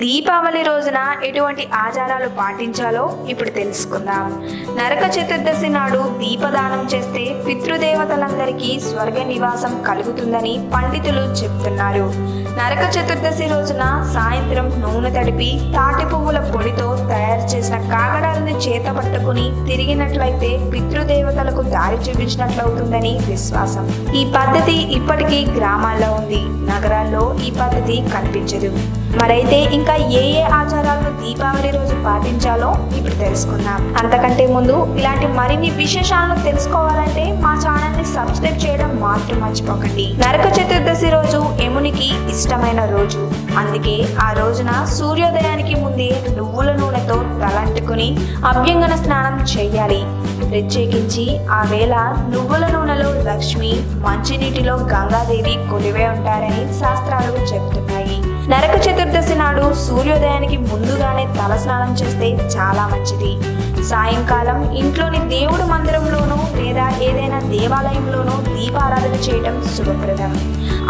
దీపావళి రోజున ఎటువంటి ఆచారాలు పాటించాలో ఇప్పుడు తెలుసుకుందాం. నరక చతుర్దశి నాడు దీపదానం చేస్తే పితృదేవతలందరికీ స్వర్గ నివాసం కలుగుతుందని పండితులు చెప్తున్నారు. నరక చతుర్దశి రోజున సాయంత్రం నూనె తడిపి తాటి పువ్వుల పొడితో తయారు చేసిన కాగడాలను చేత పట్టుకుని తిరిగినట్లయితే పితృదేవతలకు దారి చూపించినట్లవుతుందని విశ్వాసం. ఈ పద్ధతి ఇప్పటికీ గ్రామాల్లో ఉంది. నగరాల్లో ఈ పద్ధతి కనిపించదు. మరైతే ఇంకా ఇంకా ఏ ఏ ఆచారాలను దీపావళి రోజు పాటించాలో ఇప్పుడు తెలుసుకుందాం. అంతకంటే ముందు ఇలాంటి మరిన్ని విశేషాలను తెలుసుకోవాలంటే మా ఛానల్ని సబ్స్క్రైబ్ చేయడం మాత్రం మర్చిపోకండి. నరక చతుర్దశి రోజు యమునికి ఇష్టమైన రోజు. అందుకే ఆ రోజున సూర్యోదయానికి ముందే నువ్వుల నూనెతో తలంటుకుని అభ్యంగన స్నానం చేయాలి. ప్రత్యేకించి ఆ వేళ నువ్వుల నూనెలో లక్ష్మి మంచినీటిలో గంగాదేవి కొలివే ఉంటారని శాస్త్రాలు చెబుతున్నాయి. నరక చతుర్ నాడు సూర్యోదయానికి ముందుగానే తల స్నానం చేస్తే చాలా మంచిది. సాయంకాలం ఇంట్లోని దేవుడు మందిరంలోనూ లేదా ఏదైనా దేవాలయంలోనూ దీపారాధన చేయడం శుభప్రదం.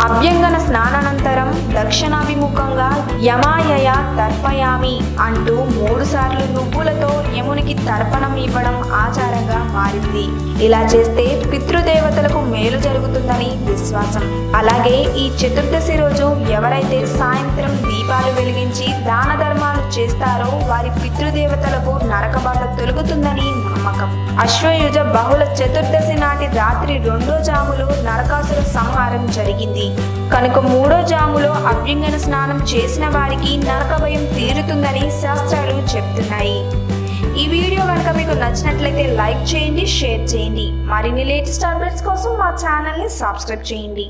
అభ్యంగన స్నానానంతరం దక్షిణాభిముఖంగా యమాయయ తర్పయామి అంటూ మూడు సార్లు నువ్వులతో యమునికి తర్పణం ఇవ్వడం ఆచారంగా మారింది. ఇలా చేస్తే పితృదేవతలకు మేలు జరుగుతుందని విశ్వాసం. అలాగే ఈ చతుర్దశి రోజు ఎవరైతే సాయంత్రం దీప వెలిగించి దాన ధర్మాలు చేస్తారో వారి పితృదేవతలకు నరకబాట తొలుగుతుందని నమ్మకం. అశ్వయుజ బహుళ చతుర్దశి నాటి రాత్రి రెండో జాములో నరకాసుర సంహారం జరిగింది. కనుక మూడో జాములో అభ్యంగన స్నానం చేసిన వారికి నరక భయం తీరుతుందని శాస్త్రాలు చెప్తున్నాయి. ఈ వీడియో కనుక మీకు నచ్చినట్లయితే లైక్ చేయండి షేర్ చేయండి. మరిన్ని లేటెస్ట్ అప్డేట్స్ కోసం మా ఛానల్ని సబ్స్క్రైబ్ చేయండి.